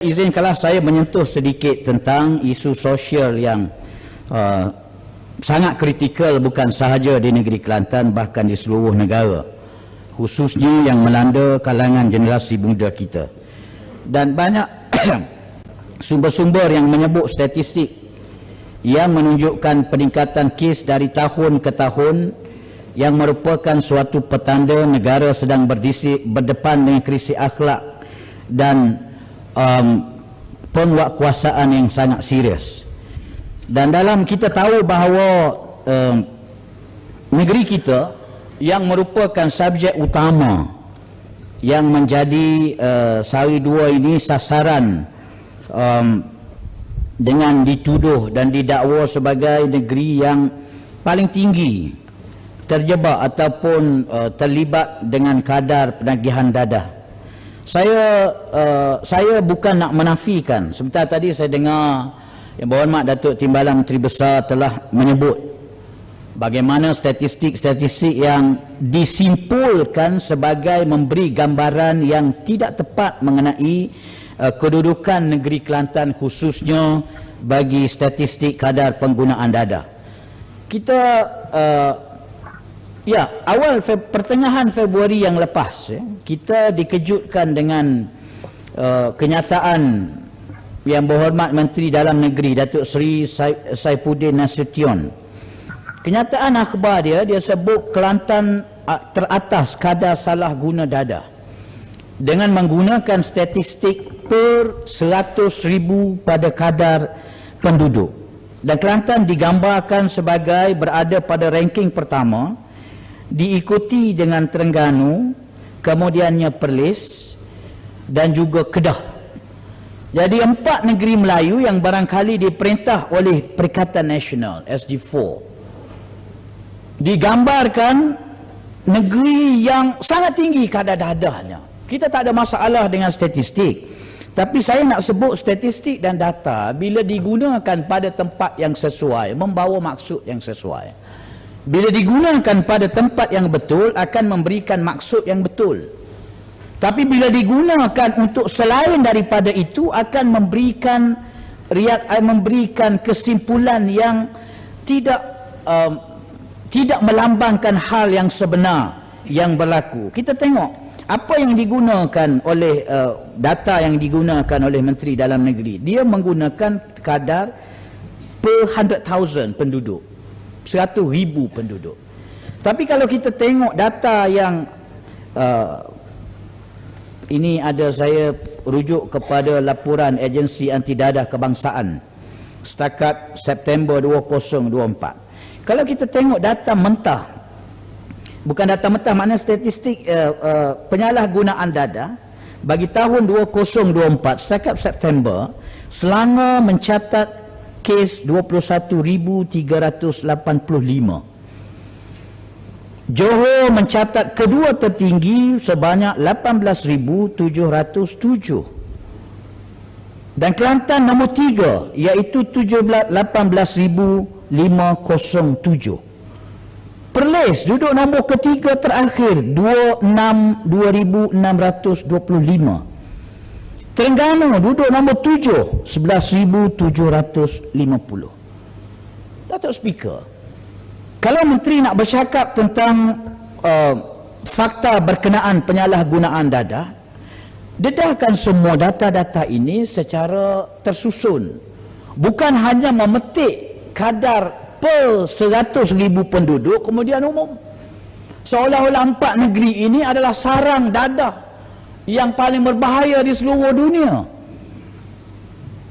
Izinkanlah saya menyentuh sedikit tentang isu sosial yang uh, sangat kritikal bukan sahaja di negeri Kelantan bahkan di seluruh negara khususnya yang melanda kalangan generasi muda kita. Dan banyak sumber-sumber yang menyebut statistik yang menunjukkan peningkatan kes dari tahun ke tahun yang merupakan suatu petanda negara sedang berdisi, berdepan dengan krisis akhlak dan um, penguatkuasaan yang sangat serius. Dan dalam kita tahu bahawa um, negeri kita yang merupakan subjek utama yang menjadi uh, sehari dua ini sasaran um, dengan dituduh dan didakwa sebagai negeri yang paling tinggi terjebak ataupun uh, terlibat dengan kadar penagihan dadah saya uh, saya bukan nak menafikan sebentar tadi saya dengar yang berhormat Datuk Timbalan Menteri Besar telah menyebut bagaimana statistik-statistik yang disimpulkan sebagai memberi gambaran yang tidak tepat mengenai uh, kedudukan negeri Kelantan khususnya bagi statistik kadar penggunaan dada. Kita uh, Ya, awal Fe pertengahan Februari yang lepas ya, kita dikejutkan dengan uh, kenyataan yang berhormat Menteri Dalam Negeri Datuk Seri Saifuddin Nasution. Kenyataan akhbar dia dia sebut Kelantan uh, teratas kadar salah guna dada dengan menggunakan statistik per 100 ribu pada kadar penduduk. Dan Kelantan digambarkan sebagai berada pada ranking pertama diikuti dengan Terengganu, kemudiannya Perlis dan juga Kedah. Jadi empat negeri Melayu yang barangkali diperintah oleh Perikatan Nasional SG4 digambarkan negeri yang sangat tinggi kadar dadahnya. Kita tak ada masalah dengan statistik. Tapi saya nak sebut statistik dan data bila digunakan pada tempat yang sesuai, membawa maksud yang sesuai bila digunakan pada tempat yang betul akan memberikan maksud yang betul. Tapi bila digunakan untuk selain daripada itu akan memberikan riak eh, memberikan kesimpulan yang tidak um, tidak melambangkan hal yang sebenar yang berlaku. Kita tengok apa yang digunakan oleh uh, data yang digunakan oleh menteri dalam negeri. Dia menggunakan kadar per 100,000 penduduk 100 ribu penduduk. Tapi kalau kita tengok data yang uh, ini ada saya rujuk kepada laporan agensi anti dadah kebangsaan setakat September 2024. Kalau kita tengok data mentah bukan data mentah maknanya statistik uh, uh, penyalahgunaan dadah bagi tahun 2024 setakat September Selangor mencatat kes 21,385. Johor mencatat kedua tertinggi sebanyak 18,707. Dan Kelantan nombor tiga iaitu 18,507. Perlis duduk nombor ketiga terakhir 26,625. Terengganu duduk nombor tujuh 11,750 Datuk Speaker Kalau Menteri nak bercakap tentang uh, Fakta berkenaan penyalahgunaan dada Dedahkan semua data-data ini secara tersusun. Bukan hanya memetik kadar per 100 ribu penduduk kemudian umum. Seolah-olah empat negeri ini adalah sarang dadah yang paling berbahaya di seluruh dunia.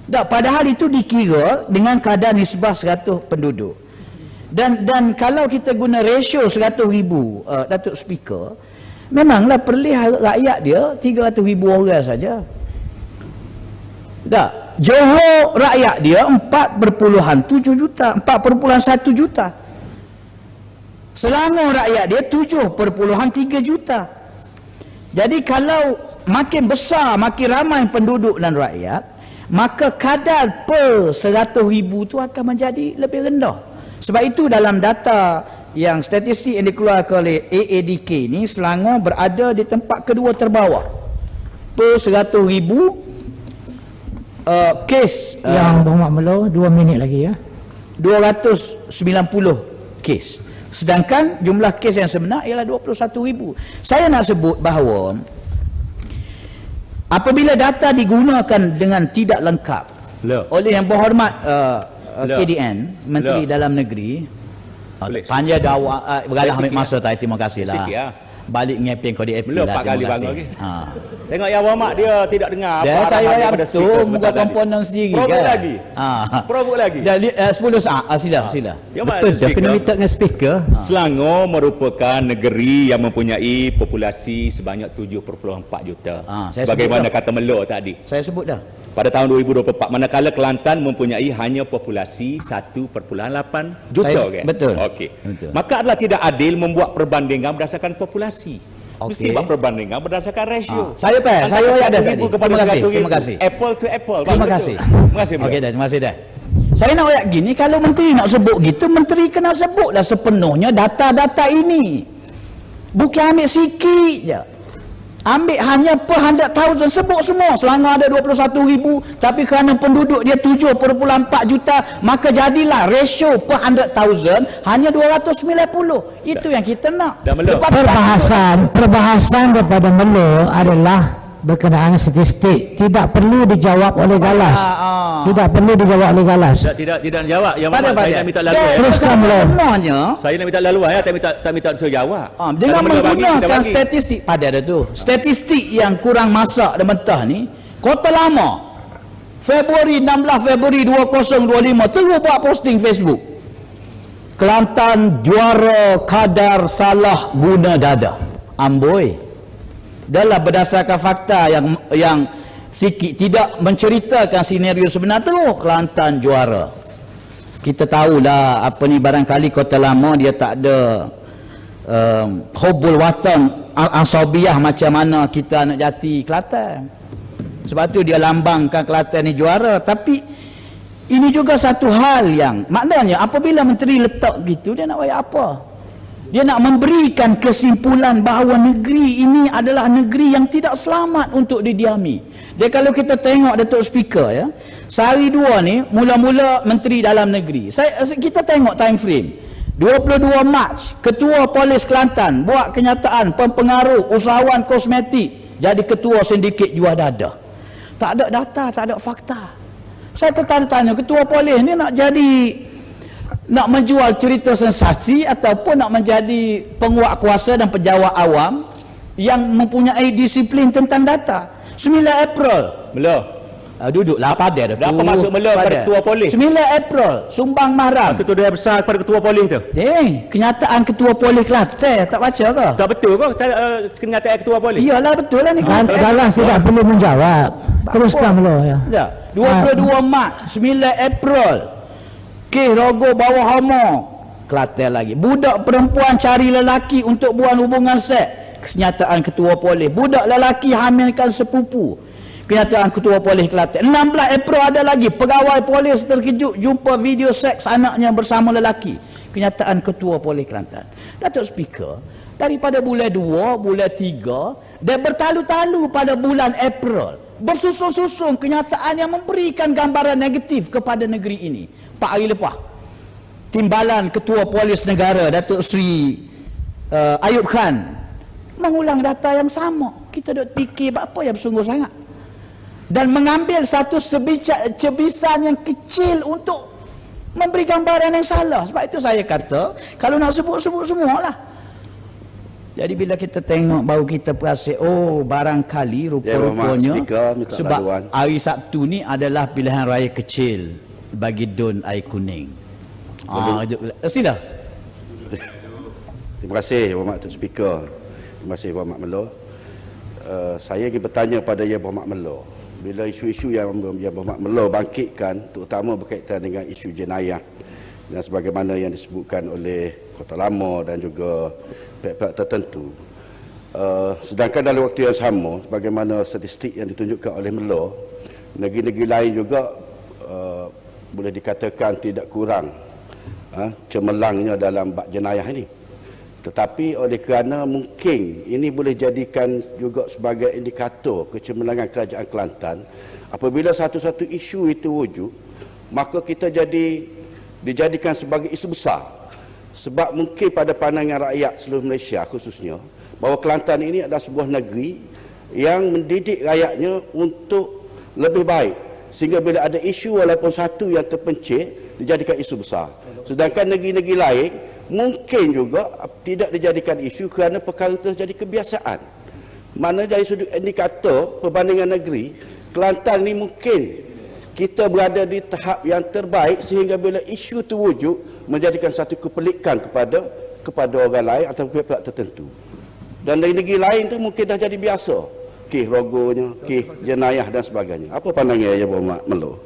Tak, padahal itu dikira dengan kadar nisbah 100 penduduk. Dan dan kalau kita guna ratio 100 ribu uh, Datuk Speaker, memanglah perlih rakyat dia 300 ribu orang saja. Tak, Johor rakyat dia 4.7 juta, 4.1 juta. Selangor rakyat dia 7.3 juta. Jadi kalau makin besar, makin ramai penduduk dan rakyat, maka kadar per 100 ribu itu akan menjadi lebih rendah. Sebab itu dalam data yang statistik yang dikeluarkan oleh AADK ini, Selangor berada di tempat kedua terbawah. Per 100 ribu, uh, kes uh, Yang Muhammad Melo, dua minit lagi ya. 290 kes. Sedangkan jumlah kes yang sebenar ialah 21,000. Saya nak sebut bahawa apabila data digunakan dengan tidak lengkap Loh. oleh yang berhormat uh, uh. KDN, Menteri Loh. Dalam Negeri, Boleh. panjang dakwah uh, bergalah Boleh ambil masa sikit, tak terima kasih lah. Sikit, ah. Balik ngepeng kau di AP Belum lah. kali bangun lagi. Ha. Tengok yang Muhammad dia tidak dengar Dia arahan saya betul speaker muka komponen sendiri Probok kan. lagi. Ha. Probok lagi. Dah li- uh, 10 saat. Ah, sila, sila. Yang mana Betul, dia speaker? kena minta dengan speaker. Selangor merupakan negeri yang mempunyai populasi sebanyak 7.4 juta. Ah, saya Sebagaimana kata Melo tadi. Saya sebut dah. Pada tahun 2024 manakala Kelantan mempunyai hanya populasi 1.8 juta Saya- kan? betul. Okey. Betul. Maka adalah tidak adil membuat perbandingan berdasarkan populasi. Okey. Mesti buat perbandingan berdasarkan rasio. Ah, saya faham. Saya Antara ayat dah 1,000 tadi. Terima kasih, 100,000. terima kasih. Apple to apple. Terima kasih. Terima kasih. Okey dah, terima kasih dah. Saya nak ayat gini, kalau menteri nak sebut gitu, menteri kena sebutlah sepenuhnya data-data ini. Bukan ambil sikit je. Ambil hanya per 100,000 sebut semua. Selangor ada 21 ribu, tapi kerana penduduk dia 7.4 juta, maka jadilah ratio per 100,000 hanya 290. Itu yang kita nak. Dah Melo. Lepas- Perbahasan, perbahasan daripada Melo adalah berkenaan statistik. Tidak perlu dijawab oleh Galas. Ah, ah. Tidak perlu dijawab oleh Galas. Tidak tidak tidak jawab. Yang Pada Muhammad saya nak minta laluan. Teruskan, Melo. Sebenarnya, Saya nak minta laluan ya, tak minta tak minta suruh jawab. Ah, dengan menggunakan statistik pada ada tu. Statistik yang kurang masak dan mentah ni, Kota Lama Februari 16 Februari 2025 terus buat posting Facebook. Kelantan juara kadar salah guna dada. Amboi. Adalah berdasarkan fakta yang yang sikit tidak menceritakan senario sebenar tu Kelantan juara. Kita tahulah apa ni barangkali Kota Lama dia tak ada um, hubul watan asabiah macam mana kita anak jati Kelantan. Sebab tu dia lambangkan Kelantan ni juara tapi ini juga satu hal yang maknanya apabila menteri letak gitu dia nak buat apa? Dia nak memberikan kesimpulan bahawa negeri ini adalah negeri yang tidak selamat untuk didiami. Dia kalau kita tengok Datuk Speaker ya, sehari dua ni mula-mula menteri dalam negeri. Saya kita tengok time frame. 22 Mac, Ketua Polis Kelantan buat kenyataan pempengaruh usahawan kosmetik jadi ketua sindiket jual dada. Tak ada data, tak ada fakta. Saya tertanya-tanya ketua polis ni nak jadi nak menjual cerita sensasi ataupun nak menjadi penguat kuasa dan pejabat awam yang mempunyai disiplin tentang data. 9 April Melo. uh, duduklah pada dah tu. Berapa masuk Melo pada ketua polis? 9 April Sumbang Mahram. Ketua dia besar kepada ketua polis tu. Eh, kenyataan ketua polis Kelantan tak baca ke? Tak betul ke tak, uh, kenyataan ketua polis? Iyalah betul lah ni. Gal- Galas tidak perlu menjawab. Teruskan Melo ya. Ya. 22 Mac, 9 April. Kes rogo bawah homo. Kelantan lagi. Budak perempuan cari lelaki untuk buat hubungan seks. Kenyataan ketua polis. Budak lelaki hamilkan sepupu. Kenyataan ketua polis Kelantan. 16 April ada lagi. Pegawai polis terkejut jumpa video seks anaknya bersama lelaki. Kenyataan ketua polis Kelantan. Datuk Speaker, daripada bulan 2, bulan 3, dan bertalu-talu pada bulan April. Bersusun-susun kenyataan yang memberikan gambaran negatif kepada negeri ini. Pak hari lepas. Timbalan Ketua Polis Negara Datuk Seri uh, Ayub Khan mengulang data yang sama. Kita duk fikir apa yang bersungguh sangat. Dan mengambil satu sebica, cebisan yang kecil untuk memberi gambaran yang salah. Sebab itu saya kata, kalau nak sebut-sebut semualah. Jadi bila kita tengok baru kita perasan oh barangkali rupa-rupanya Mohd, speaker, minta sebab hari Sabtu ni adalah pilihan raya kecil bagi Don Air Kuning. Ah, uh, sila. Terima kasih Berhormat Tuan Speaker. Terima kasih Berhormat Melo. Uh, saya ingin bertanya pada Yang Berhormat Melo. Bila isu-isu yang Yang Berhormat Melo bangkitkan terutama berkaitan dengan isu jenayah dan sebagaimana yang disebutkan oleh Kota Lama dan juga pihak-pihak tertentu. Uh, sedangkan dalam waktu yang sama sebagaimana statistik yang ditunjukkan oleh Melo, negeri-negeri lain juga uh, boleh dikatakan tidak kurang uh, cemerlangnya dalam bab jenayah ini. Tetapi oleh kerana mungkin ini boleh jadikan juga sebagai indikator kecemerlangan kerajaan Kelantan, apabila satu-satu isu itu wujud, maka kita jadi dijadikan sebagai isu besar. Sebab mungkin pada pandangan rakyat seluruh Malaysia khususnya, bahawa Kelantan ini adalah sebuah negeri yang mendidik rakyatnya untuk lebih baik. Sehingga bila ada isu walaupun satu yang terpencil, dijadikan isu besar. Sedangkan negeri-negeri lain, mungkin juga tidak dijadikan isu kerana perkara itu jadi kebiasaan. Mana dari sudut indikator perbandingan negeri, Kelantan ni mungkin kita berada di tahap yang terbaik sehingga bila isu itu wujud menjadikan satu kepelikan kepada kepada orang lain atau pihak-pihak tertentu. Dan dari negeri lain tu mungkin dah jadi biasa. Kih rogonya, kih jenayah dan sebagainya. Apa pandangan ya Muhammad Melo?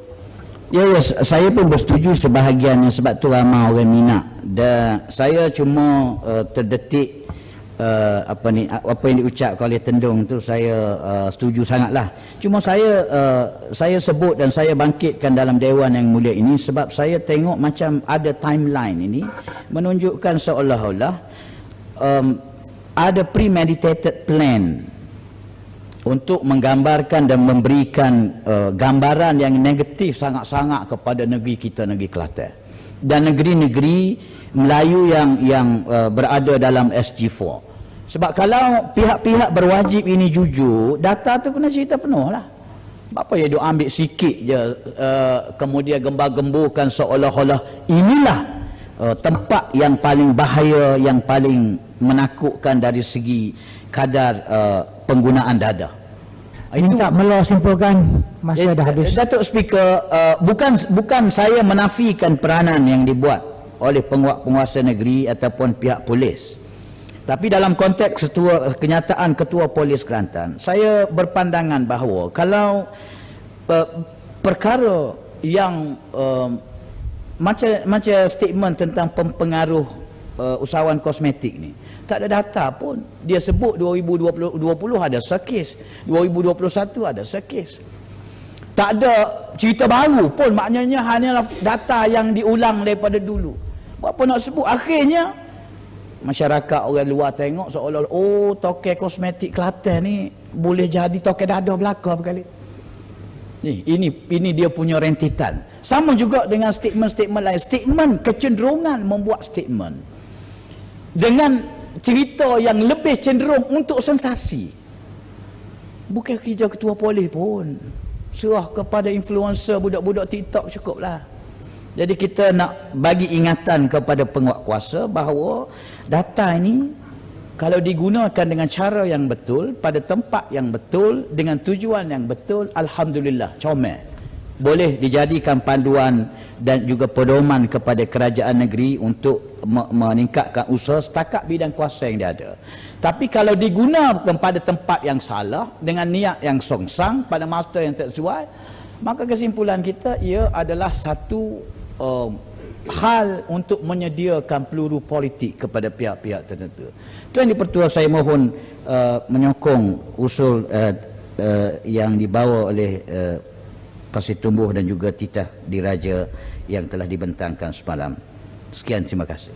Ya, ya, saya pun bersetuju sebahagiannya sebab tu ramai orang minat. Dan saya cuma uh, terdetik uh, apa ni apa yang diucapkan oleh Tendung tu saya uh, setuju sangatlah. Cuma saya uh, saya sebut dan saya bangkitkan dalam dewan yang mulia ini sebab saya tengok macam ada timeline ini menunjukkan seolah-olah um, ada premeditated plan untuk menggambarkan dan memberikan uh, gambaran yang negatif sangat-sangat kepada negeri kita negeri Kelantan. Dan negeri-negeri Melayu yang yang uh, berada dalam SG4 sebab kalau pihak-pihak berwajib ini jujur data tu kena cerita penuh lah apa ya dia ambil sikit je uh, kemudian gembar-gemburkan seolah-olah inilah uh, tempat yang paling bahaya yang paling menakutkan dari segi kadar uh, penggunaan dadah. Minta Melo simpulkan masa Eh, dah habis. Datuk Speaker, uh, bukan bukan saya menafikan peranan yang dibuat oleh penguat penguasa negeri ataupun pihak polis. Tapi dalam konteks ketua, kenyataan Ketua Polis Kelantan, saya berpandangan bahawa kalau uh, perkara yang uh, macam macam statement tentang pempengaruh uh, usahawan kosmetik ni tak ada data pun. Dia sebut 2020 20 ada sekis. 2021 ada sekis. Tak ada cerita baru pun. Maknanya hanyalah data yang diulang daripada dulu. Apa nak sebut? Akhirnya masyarakat orang luar tengok seolah-olah oh toke kosmetik Kelantan ni boleh jadi toke dadah belaka berkali. Ni, ini ini dia punya rentitan. Sama juga dengan statement-statement lain. Statement kecenderungan membuat statement. Dengan cerita yang lebih cenderung untuk sensasi. Bukan kerja ketua polis pun. Serah kepada influencer budak-budak TikTok cukuplah. Jadi kita nak bagi ingatan kepada penguat kuasa bahawa data ini kalau digunakan dengan cara yang betul pada tempat yang betul dengan tujuan yang betul alhamdulillah comel boleh dijadikan panduan dan juga pedoman kepada kerajaan negeri untuk me- meningkatkan usaha setakat bidang kuasa yang dia ada tapi kalau digunakan pada tempat yang salah dengan niat yang songsang pada masa yang tak sesuai maka kesimpulan kita ia adalah satu um, hal untuk menyediakan peluru politik kepada pihak-pihak tertentu. Tuan Dipertua saya mohon uh, menyokong usul uh, uh, yang dibawa oleh uh, Pasir Tumbuh dan juga Titah Diraja yang telah dibentangkan semalam. Sekian terima kasih.